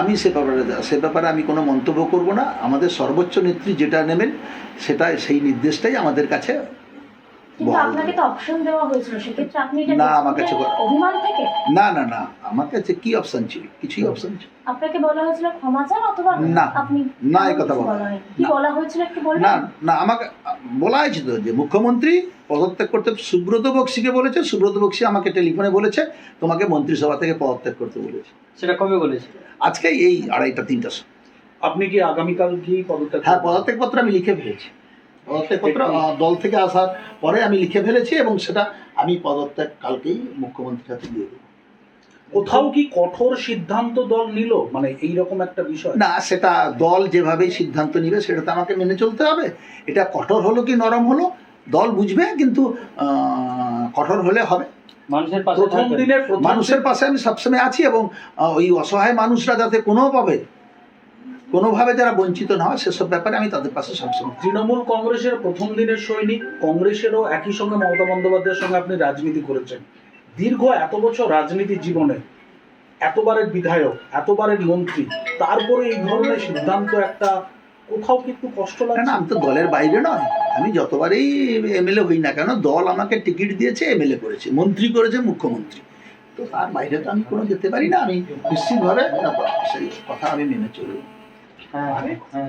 আমি সে ব্যাপারে সে ব্যাপারে আমি কোনো মন্তব্য করব না। আমাদের সর্বোচ্চ নেত্রী যেটা নেবেন সেটা সেই নির্দেশটাই আমাদের কাছে কিন্তু আপনাকে তো অপশন দেওয়া হয়েছিল সেক্ষেত্রে আপনি এটা না, আমার কাছে অভিমান থেকে? না না না আমার কাছে কি অপশন ছিল? কিছুই অপশন ছিল আপনাকে বলা হয়েছিল ক্ষমা চান অথবা না, আপনি না, কথা বলা কি না। বলা হয়েছিল একটু না বলবেন? না আমাকে বলা হয়েছে তো যে মুখ্যমন্ত্রী পদত্যাগ করতে সুব্রত বক্সিকে বলেছে সুব্রত বক্সি আমাকে টেলিফোনে বলেছে তোমাকে মন্ত্রিসভা থেকে পদত্যাগ করতে বলেছে। সেটা কবে বলেছে? আজকে এই আড়াইটা তিনটা সময়। আপনি কি আগামীকাল কি পদত্যাগ হ্যাঁ করবেন? পদত্যাগ পত্র আমি লিখে ফেলেছি। পদত্যাগ পত্র আহ, দল থেকে আসার পরে আমি লিখে ফেলেছি এবং সেটা আমি পদত্যাগ কালকেই মুখ্যমন্ত্রীর হাতে দিয়ে দেবো। কোথাও কি কঠোর সিদ্ধান্ত দল নিল? মানে এই রকম একটা বিষয়। না সেটা দল যেভাবে সিদ্ধান্ত নিবে সেটা তো আমাকে মেনে চলতে হবে। এটা কঠোর হলো কি নরম হলো দল বুঝবে কিন্তু কঠোর হলে হবে। মানুষের পাশে প্রথম দিনের মানুষের পাশে আমি সবসময় আছি এবং ওই অসহায় মানুষরা যাতে কোনোভাবে কোনোভাবে যারা বঞ্চিত না হয় সেসব ব্যাপারে আমি তাদের পাশে সবসময় তৃণমূল কংগ্রেসের প্রথম দিনের সৈনিক কংগ্রেসেরও একই সঙ্গে মমতা বন্দ্যোপাধ্যায়ের সঙ্গে আপনি রাজনীতি করেছেন। দীর্ঘ এত বছর রাজনীতি জীবনে এতবারের বিধায়ক এতবারের মন্ত্রী তারপরে এই ধরনের সিদ্ধান্ত একটা কোথাও কিন্তু কষ্ট লাগে না আমি তো দলের বাইরে নয়। আমি যতবারই এমএলএ হই না কেন দল আমাকে টিকিট দিয়েছে এমএলএ করেছে মন্ত্রী করেছে মুখ্যমন্ত্রী। তো তার বাইরে তো আমি কোনো যেতে পারি না আমি নিশ্চিতভাবে সেই কথা আমি মেনে চলবো হ্যাঁ হ্যাঁ